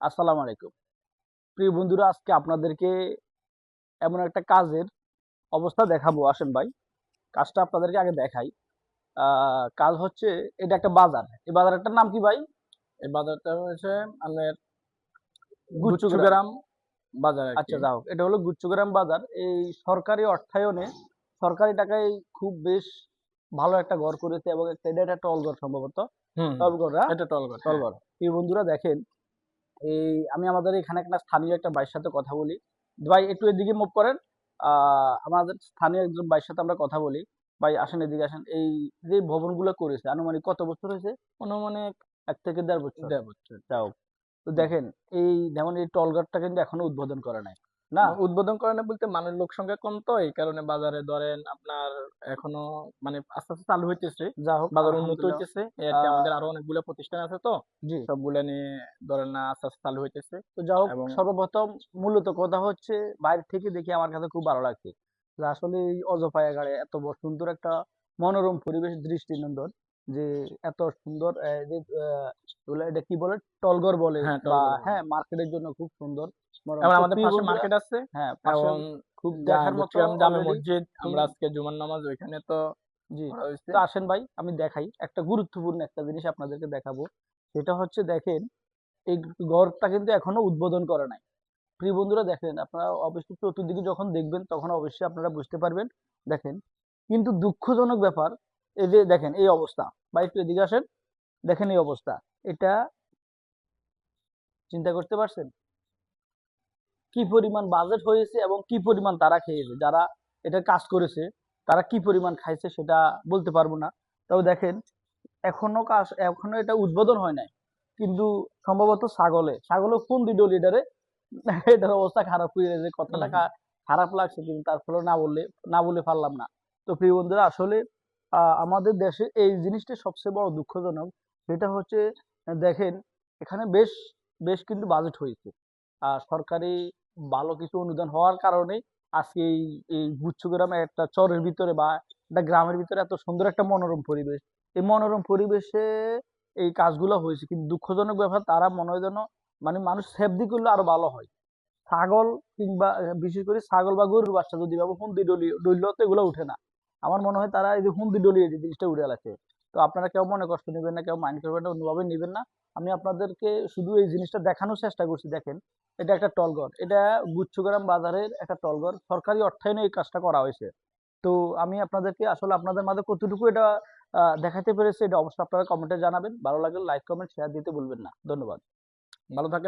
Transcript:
আসসালামু আলাইকুম। প্রিয় বন্ধুরা আজকে আপনাদেরকে এমন একটা কাজের অবস্থা দেখাবো। আসেন ভাই কাজটা আপনাদেরকে আগে দেখাই। কাজ হচ্ছে এটা একটা বাজার। এই বাজারটার নাম কি ভাই? এই বাজারটা হচ্ছে আমাদের গুচ্ছগ্রাম। বাজার। আচ্ছা যাও এটা হলো গুচ্ছগ্রাম বাজার। এই সরকারি অর্থায়নে সরকারি টাকায় খুব বেশ ভালো একটা ঘর করেছে এবং একটা এটা একটা টলঘর সম্ভবত। টলঘর এটা টলঘর টলঘর এই বন্ধুরা দেখেন এই আমি আমাদের এখানে একটা স্থানীয় একটা ভাইয়ের সাথে কথা বলি। ভাই একটু এদিকে মুভ করেন। আহ আমাদের স্থানীয় একজন ভাইয়ের সাথে আমরা কথা বলি। ভাই আসেন এদিকে আসেন। এই যে ভবনগুলো করেছে আনুমানিক কত বছর হয়েছে? অনুমানিক এক থেকে দেড় বছর। দেড় বছর। তাও তো দেখেন এই যেমন এই টলগাটটা কিন্তু এখনও উদ্বোধন করে নাই। না? উদ্বোধন করে না বলতে মানুষ লোক সংখ্যা কম তো এই কারণে বাজারে ধরেন আপনার এখনও মানে আস্তে আস্তে চালু হইতেছে। যা হোক বাজার উন্নত হইতেছে। আমাদের আরও অনেকগুলো প্রতিষ্ঠান আছে তো জি। সবগুলা নিয়ে ধরেন না আস্তে আস্তে চালু হইতেছে। তো যা হোক সর্বপ্রথম মূলত কথা হচ্ছে বাইরে থেকে দেখে আমার কাছে খুব ভালো লাগছে। যে আসলে এই অজপায়াগাড়ে এত সুন্দর একটা মনোরম পরিবেশ দৃষ্টিনন্দন। যে এত সুন্দর আহ, যে আহ, এটা কি বলে? হ্যাঁ, বা টলঘর বলে। হ্যাঁ মার্কেটের জন্য খুব সুন্দর। আমাদের পাশে মার্কেট আছে। হ্যাঁ খুব দেখার মতো জামে মসজিদ আমরা আজকে জুমার নামাজ ওইখানে তো জি। তো আসেন ভাই আমি দেখাই। একটা গুরুত্বপূর্ণ একটা জিনিস আপনাদেরকে দেখাবো। সেটা হচ্ছে দেখেন এই ঘরটা কিন্তু এখনও উদ্বোধন করে নাই। প্রিয় বন্ধুরা দেখেন আপনারা অবশ্যই চতুর্দিকে যখন দেখবেন তখন অবশ্যই আপনারা বুঝতে পারবেন। দেখেন কিন্তু দুঃখজনক ব্যাপার এই যে দেখেন এই অবস্থা। বা একটু এদিকে আসেন দেখেন এই অবস্থা। এটা চিন্তা করতে পারছেন? কি পরিমাণ বাজেট হয়েছে এবং কি পরিমাণ তারা খেয়েছে? যারা এটা কাজ করেছে তারা কি পরিমাণ খাইছে সেটা বলতে পারব না। তবে দেখেন এখনও কাজ এখনও এটা উদ্বোধন হয় নাই। কিন্তু সম্ভবত ছাগলে ছাগলে ফোন দিল লিডারে এটার অবস্থা খারাপ হয়ে গেছে কথাটা। খারাপ লাগছে কিন্তু তার ফলে না বললে না বলে পারলাম না। তো প্রিয় বন্ধুরা আসলে আমাদের দেশে এই জিনিসটা সবচেয়ে বড় দুঃখজনক। সেটা হচ্ছে, দেখেন, এখানে বেশ বেশ কিন্তু বাজেট হয়েছে। আর সরকারি ভালো কিছু অনুদান হওয়ার কারণে আজকে এই এই গুচ্ছগ্রামে একটা চরের ভিতরে বা একটা গ্রামের ভিতরে এত সুন্দর একটা মনোরম পরিবেশ। এই মনোরম পরিবেশে এই কাজগুলো হয়েছে। কিন্তু দুঃখজনক ব্যাপার, তারা মনে হয় যেন মানে মানুষ সেফদি করলে আরও ভালো হয়। ছাগল কিংবা, বিশেষ করে ছাগল বা গরুর বাচ্চা যদি হুন্দি ডলি, ডলিও তো এগুলো উঠে না। আমার মনে হয় তারা এই যে হুন্দি ডলি এই জিনিসটা উঠে লাগছে তো আপনারা কেউ মনে কষ্ট নেবেন না, কেউ মাইন্ড করবেন না, অন্যভাবে নেবেন না। আমি আপনাদেরকে শুধু এই জিনিসটা দেখানোর চেষ্টা করছি, দেখেন। এটা একটা টলঘর এটা গুচ্ছগ্রাম বাজারের একটা টলঘর সরকারি অর্থায়নে এই কাজটা করা হয়েছে। তো আমি আপনাদেরকে আসলে আপনাদের মাঝে কতটুকু এটা দেখাতে পেরেছি, এটা অবশ্যই আপনারা কমেন্টে জানাবেন। ভালো লাগলে লাইক, কমেন্ট শেয়ার দিতে ভুলবেন না। ধন্যবাদ। ভালো থাকেন।